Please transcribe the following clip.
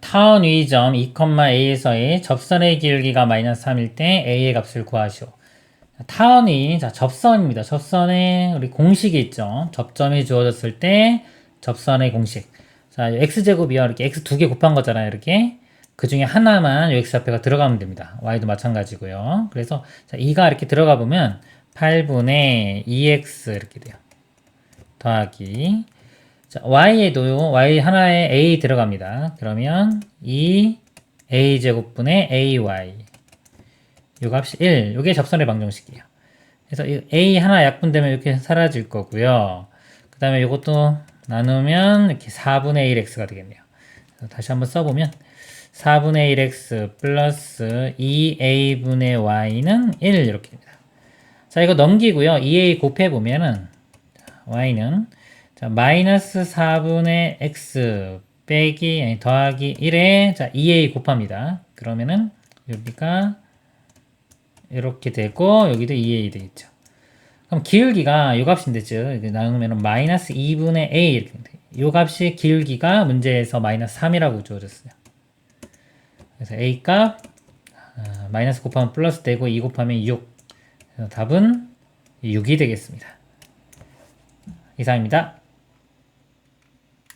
타원 위 점 2,a에서의 접선의 기울기가 마이너스 3일 때 a의 값을 구하시오. 타원이 자 접선입니다. 접선의 우리 공식이 있죠. 접점이 주어졌을 때 접선의 공식. 자 x제곱이요. 이렇게 x 두 개 곱한 거잖아요. 이렇게 그 중에 하나만 요 x좌표가 들어가면 됩니다. y도 마찬가지고요. 그래서 자 2가 이렇게 들어가 보면 8분의 2x 이렇게 돼요. 더하기 자, y에도 y 하나에 a 들어갑니다. 그러면 2 a 제곱분의 ay 요 값이 1. 요게 접선의 방정식이에요. 그래서 이 a 하나 약분되면 이렇게 사라질 거고요. 그 다음에 요것도 나누면 이렇게 4분의 1x가 되겠네요. 다시 한번 써보면 4분의 1x 플러스 2a분의 y는 1 이렇게 됩니다. 자 이거 넘기고요. 2a 곱해보면은 y는 자, 마이너스 4분의 x 빼기 아니, 더하기 1에 자 2a 곱합니다. 그러면은 여기가 이렇게 되고 여기도 2a 되겠죠. 그럼 기울기가 요 값인데 즉 나누면은 마이너스 2분의 a 이렇게 돼요. 요 값이 기울기가 문제에서 마이너스 3이라고 주어졌어요. 그래서 a 값 아, 마이너스 곱하면 플러스 되고 2 곱하면 6. 그래서 답은 6이 되겠습니다. 이상입니다.